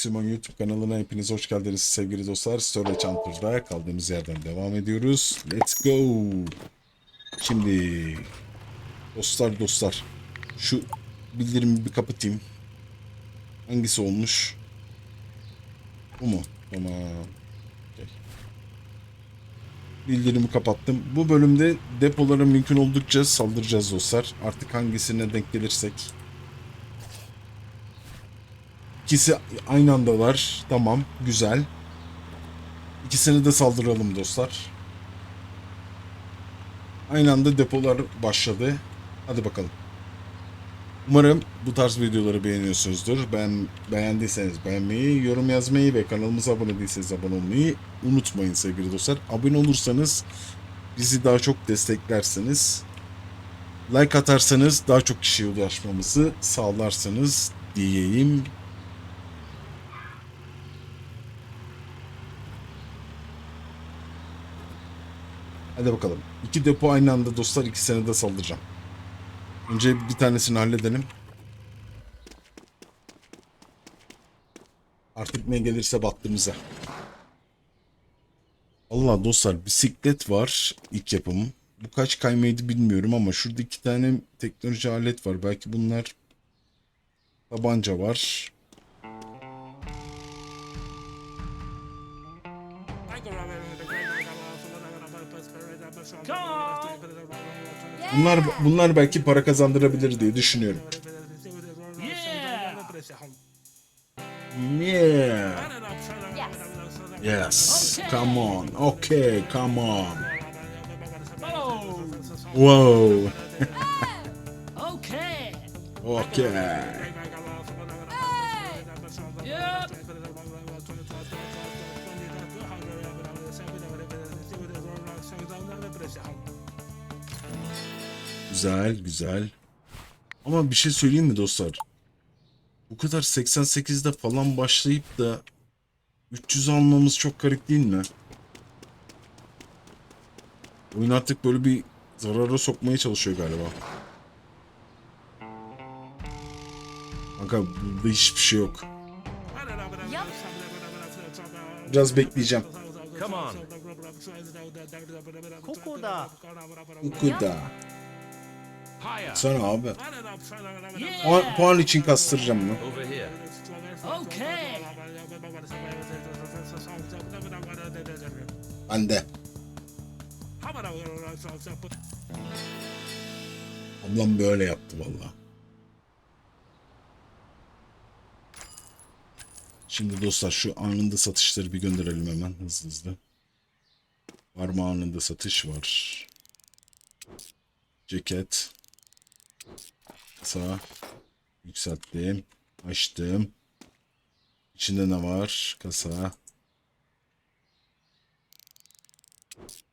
Maximum YouTube kanalına hepiniz hoş geldiniz sevgili dostlar. Storage Hunter'da kaldığımız yerden devam ediyoruz. Let's go. Şimdi dostlar dostlar şu bildirimi bir kapatayım. Hangisi olmuş? Bu mu? Tamam. Okey. Bildirimi kapattım. Bu bölümde depolara mümkün oldukça saldıracağız dostlar. Artık hangisine denk gelirsek. İkisi aynı andalar. Tamam. Güzel. İkisine de saldıralım dostlar. Aynı anda depolar başladı. Hadi bakalım. Umarım bu tarz videoları beğeniyorsunuzdur. Ben beğendiyseniz beğenmeyi, yorum yazmayı ve kanalımıza abone değilseniz abone olmayı unutmayın sevgili dostlar. Abone olursanız bizi daha çok desteklersiniz. Like atarsanız daha çok kişiye ulaşmamızı sağlarsınız diyeyim. Hadi bakalım. İki depo aynı anda dostlar ikisine de saldıracağım. Önce bir tanesini halledelim. Artık ne gelirse baktığımıza. Allah dostlar bisiklet var ilk yapım. Bu kaç kaymaydı bilmiyorum ama şurada iki tane teknoloji alet var. Belki bunlar tabanca var. Bunlar bunlar belki para kazandırabilir diye düşünüyorum. Yeah. Yes. Come on. Okay, come on. Whoa. Okay. Okay. Güzel güzel. Ama bir şey söyleyeyim mi dostlar? Bu kadar 88'de falan başlayıp da 300 almamız çok garip değil mi? Oyun artık böyle bir zarara sokmaya çalışıyor galiba. Kanka burada hiçbir şey yok. Biraz bekleyeceğim. Come on. Kokoda. Kokoda. Sana abi. Yeah. Puan, puan için kastıracağım here. Okay. Bende. Ablam böyle yaptı valla. Şimdi dostlar şu anında satışları bir gönderelim hemen hızlı hızlı. Var mı anında satış var. Ceket. Sağ. Yükselttim. Açtım. İçinde ne var? Kasa.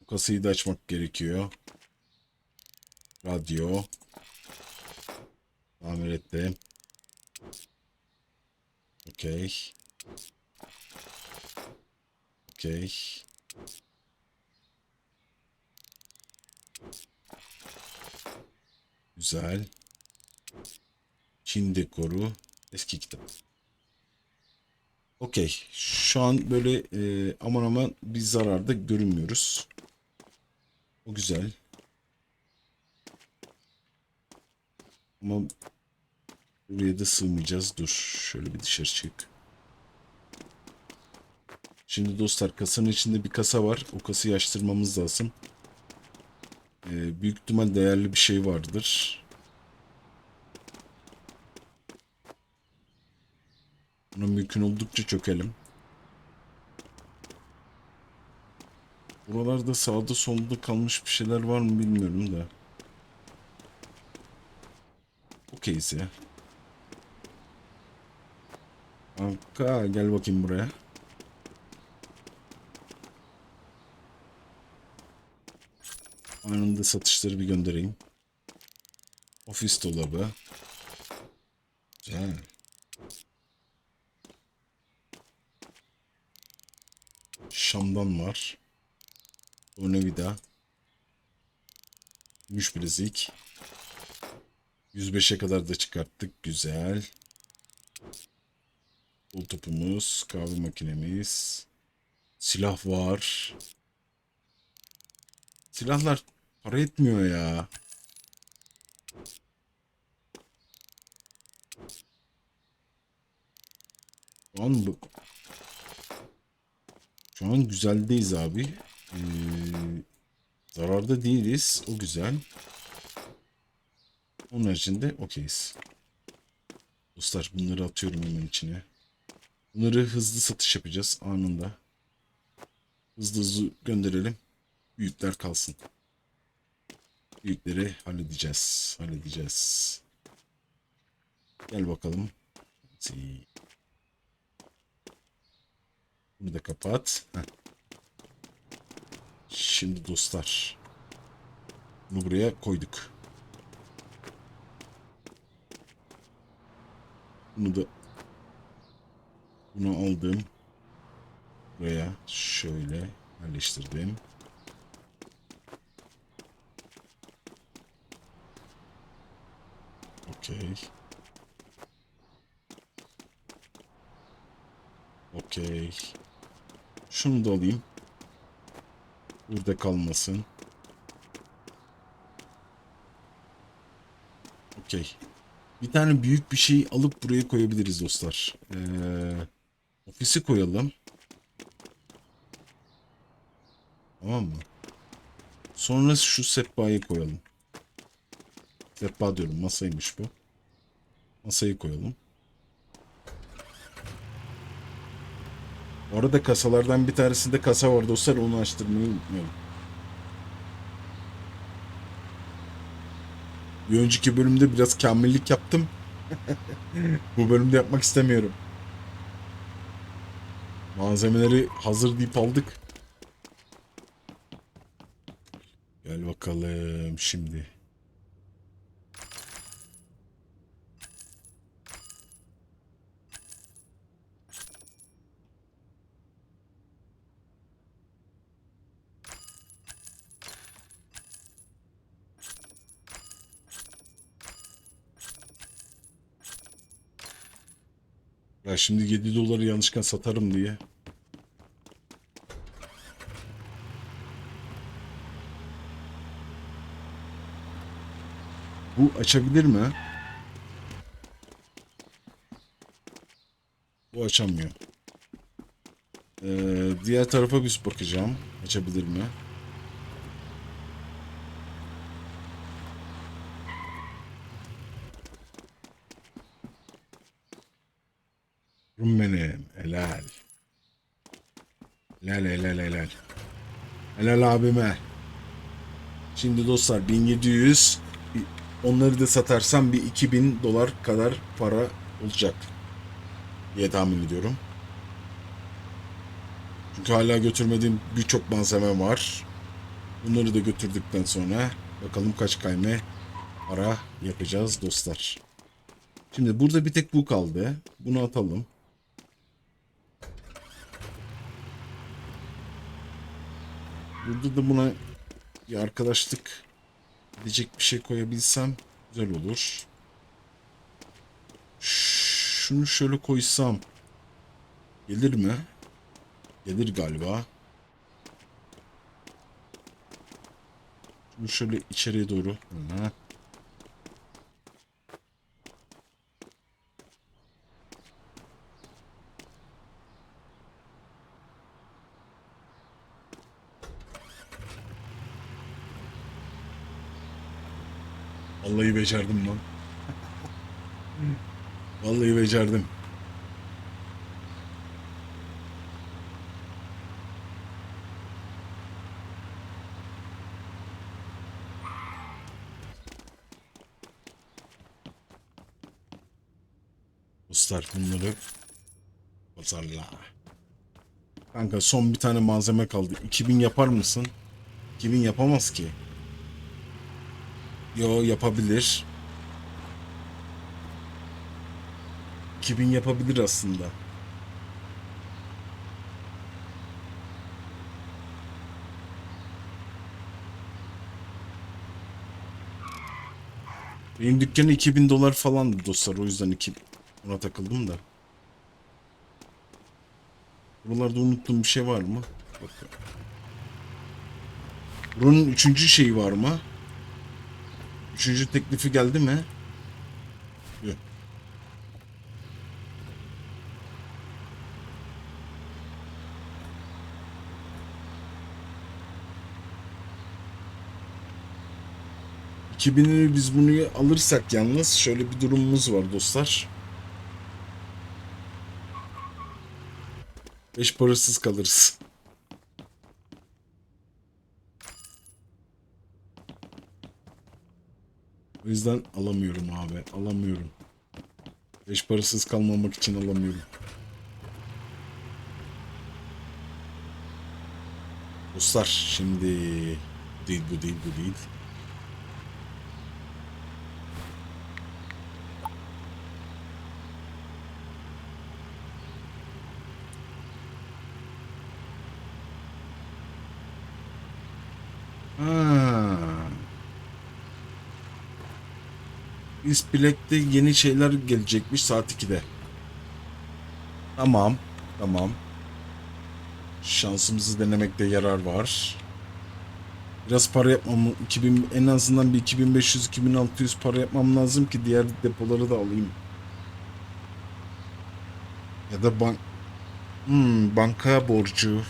Bu kasayı da açmak gerekiyor. Radyo. Tamir ettim. Okey. Okey. Güzel. Çin dekoru. Eski kitap. Okey. Şu an böyle e, aman aman bir zararda görünmüyoruz. O güzel. Ama buraya da sığmayacağız. Dur. Şöyle bir dışarı çık. Şimdi dostlar kasanın içinde bir kasa var. O kasayı açtırmamız lazım. Ee, büyük ihtimal değerli bir şey vardır. Buna mümkün oldukça çökelim. Buralarda sağda solda kalmış bir şeyler var mı bilmiyorum da. Okeyiz ya. Kanka gel bakayım buraya. Anında satışları bir göndereyim. Ofis dolabı. Güzel. Şam'dan var. Tornavida. Gümüş bilezik. 105'e kadar da çıkarttık. Güzel. Bol topumuz, kahve makinemiz, silah var. Silahlar para etmiyor ya. Şu an bu. Şu an güzeldeyiz abi. Ee, zararda değiliz. O güzel. Onun haricinde okeyiz. Dostlar bunları atıyorum hemen içine. Bunları hızlı satış yapacağız anında. Hızlı hızlı gönderelim. Büyükler kalsın. Büyükleri halledeceğiz. Halledeceğiz. Gel bakalım. See. Bunu da kapat. Şimdi dostlar. Bunu buraya koyduk. Bunu da bunu aldım. Buraya şöyle yerleştirdim. Okey. Okey. Şunu da alayım. Burada kalmasın. Okey. Bir tane büyük bir şey alıp buraya koyabiliriz dostlar. Ee, ofisi koyalım. Tamam mı? Sonra şu sehpayı koyalım. Sehpa diyorum masaymış bu. Masayı koyalım. Orada kasalardan bir tanesinde kasa var dostlar onu açtırmayı unutmayalım. Bir önceki bölümde biraz kamillik yaptım. Bu bölümde yapmak istemiyorum. Malzemeleri hazır deyip aldık. Gel bakalım şimdi. Ya şimdi 7 doları yanlışlıkla satarım diye. Bu açabilir mi? Bu açamıyor. Ee, diğer tarafa bir bakacağım. Açabilir mi? Rum benim. Helal. Helal helal helal. Helal abime. Şimdi dostlar 1700 onları da satarsam bir 2000 dolar kadar para olacak diye tahmin ediyorum. Çünkü hala götürmediğim birçok malzeme var. Bunları da götürdükten sonra bakalım kaç kayme para yapacağız dostlar. Şimdi burada bir tek bu kaldı. Bunu atalım. Burada da buna bir arkadaşlık edecek bir şey koyabilsem güzel olur. Şunu şöyle koysam gelir mi? Gelir galiba. Şunu şöyle içeriye doğru. Hı. Vallahi becerdim lan. Vallahi becerdim. Dostlar bunları pazarla. Kanka son bir tane malzeme kaldı. 2000 yapar mısın? 2000 yapamaz ki. Yo yapabilir. 2000 yapabilir aslında. Benim dükkanı 2000 dolar falandı dostlar. O yüzden 2 ona takıldım da. Buralarda unuttuğum bir şey var mı? Bakıyorum. Buranın üçüncü şeyi var mı? Üçüncü teklifi geldi mi? Yok. ...2000'i biz bunu alırsak yalnız şöyle bir durumumuz var dostlar. Beş parasız kalırız. O yüzden alamıyorum abi. Alamıyorum. Beş parasız kalmamak için alamıyorum. Dostlar şimdi değil bu değil bu değil. İspilek'te yeni şeyler gelecekmiş saat 2'de. Tamam. Tamam. Şansımızı denemekte yarar var. Biraz para yapmam 2000 en azından bir 2500 2600 para yapmam lazım ki diğer depoları da alayım. Ya da bank hmm, banka borcu.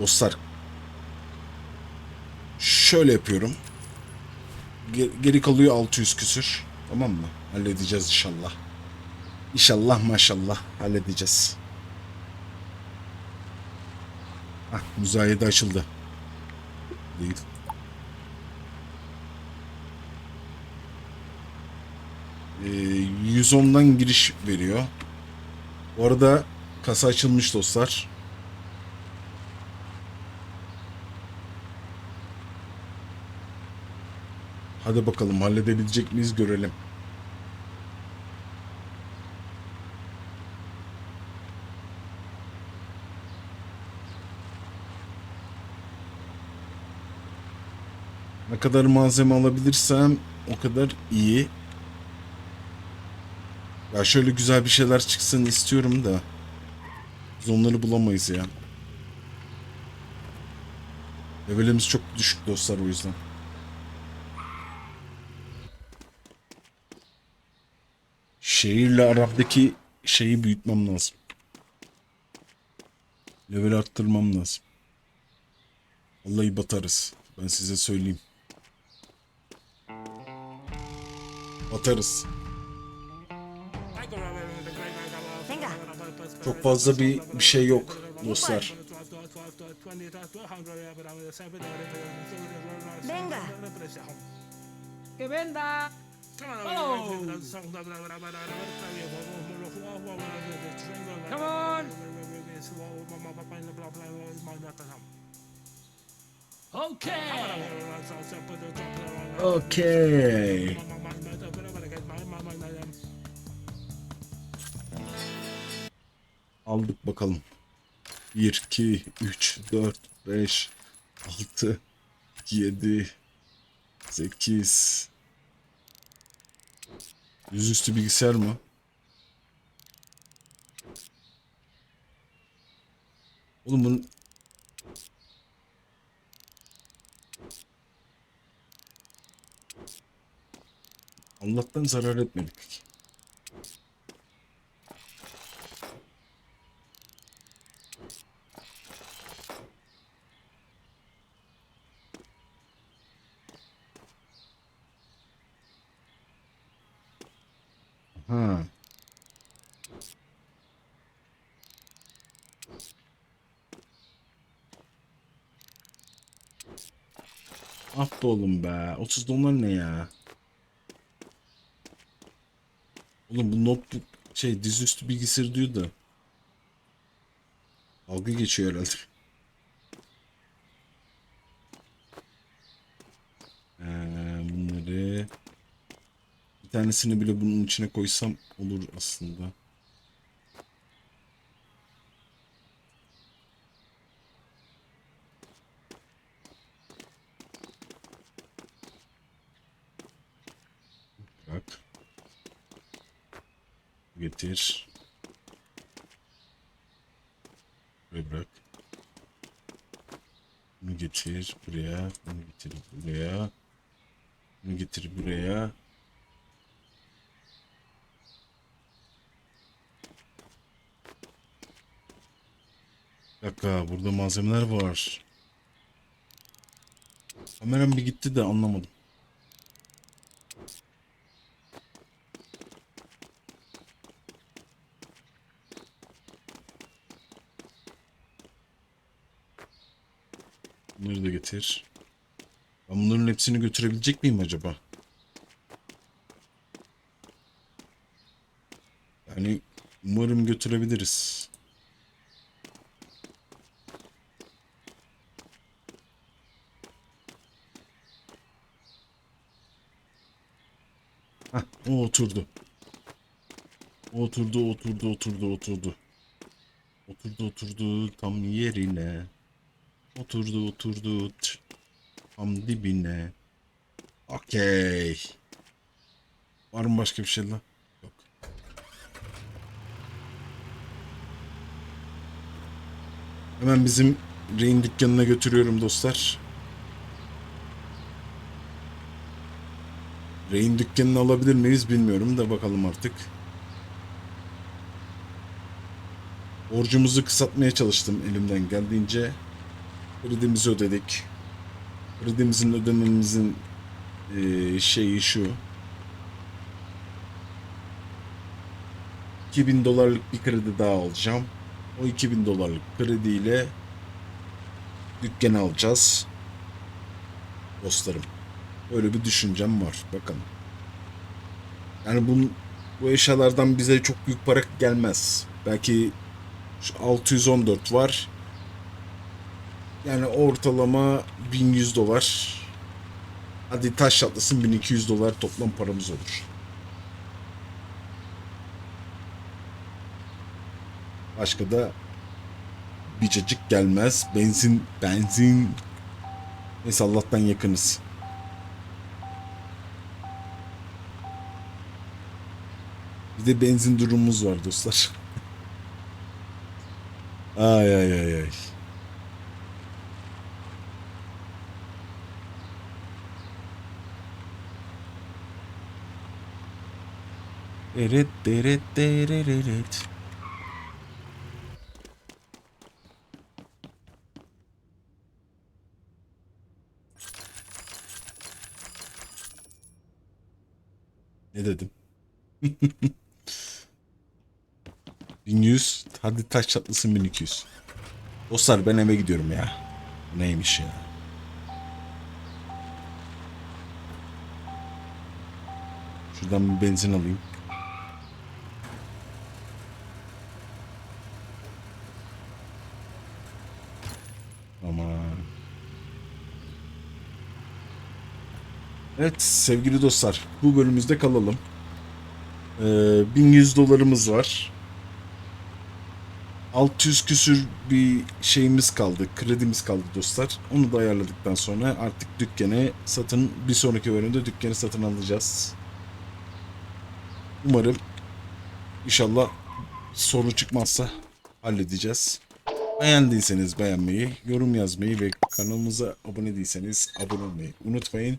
Dostlar şöyle yapıyorum. Ge- Geri kalıyor 600 küsür. Tamam mı? Halledeceğiz inşallah. İnşallah maşallah halledeceğiz. Hah müzayede açıldı. Değil. Ee, 110'dan giriş veriyor. Bu arada kasa açılmış dostlar. Hadi bakalım halledebilecek miyiz görelim. Ne kadar malzeme alabilirsem o kadar iyi. Ya şöyle güzel bir şeyler çıksın istiyorum da. Biz onları bulamayız ya. Levelimiz çok düşük dostlar o yüzden. Şehirle aramdaki şeyi büyütmem lazım. Level arttırmam lazım. Vallahi batarız. Ben size söyleyeyim. Batarız. Çok fazla bir, bir şey yok dostlar. Venga. Que venda. Oh. Come on. Okay. Okey. Aldık bakalım. 1, 2, 3, 4, 5, 6, 7, 8. Yüzüstü bilgisayar mı? Oğlum bunun... Allah'tan zarar etmedik. Ah oğlum be. 30 dolar ne ya? Oğlum bu notebook şey dizüstü bilgisayar diyor da. Dalga geçiyor herhalde. Ee, bunları bir tanesini bile bunun içine koysam olur aslında. Getir. Buraya bırak. Bunu getir buraya. Bunu getir buraya. Bunu getir buraya. Bir dakika burada malzemeler var. Kameram bir gitti de anlamadım. Bunları da getir. Ben bunların hepsini götürebilecek miyim acaba? Yani umarım götürebiliriz. Hah, o oturdu. Oturdu, oturdu, oturdu, oturdu. Oturdu, oturdu tam yerine. Oturdu, oturdu t- tam dibine. Okey. Var mı başka bir şey lan? Yok. Hemen bizim rehin dükkanına götürüyorum dostlar. Rehin dükkanını alabilir miyiz bilmiyorum da bakalım artık. Borcumuzu kısaltmaya çalıştım elimden geldiğince. Kredimizi ödedik. Kredimizin ödememizin eee, şeyi şu. 2000 dolarlık bir kredi daha alacağım. O 2000 dolarlık krediyle dükkanı alacağız. Dostlarım. Öyle bir düşüncem var. Bakalım. Yani bunun, bu eşyalardan bize çok büyük para gelmez. Belki şu 614 var. Yani ortalama 1100 dolar. Hadi taş atlasın 1200 dolar toplam paramız olur. Başka da bir cacık gelmez. Benzin, benzin. Neyse Allah'tan yakınız. Bir de benzin durumumuz var dostlar. ay ay ay ay. Deret deret dereret. Ne dedim? 1100. Hadi taş çatlasın 1200. Dostlar ben eve gidiyorum ya. Neymiş ya? Şuradan bir benzin alayım. Aman. Evet sevgili dostlar bu bölümümüzde kalalım. Ee, 1100 dolarımız var. 600 küsür bir şeyimiz kaldı, kredimiz kaldı dostlar. Onu da ayarladıktan sonra artık dükkanı satın, bir sonraki bölümde dükkanı satın alacağız. Umarım inşallah sorun çıkmazsa halledeceğiz. Beğendiyseniz beğenmeyi, yorum yazmayı ve kanalımıza abone değilseniz abone olmayı unutmayın.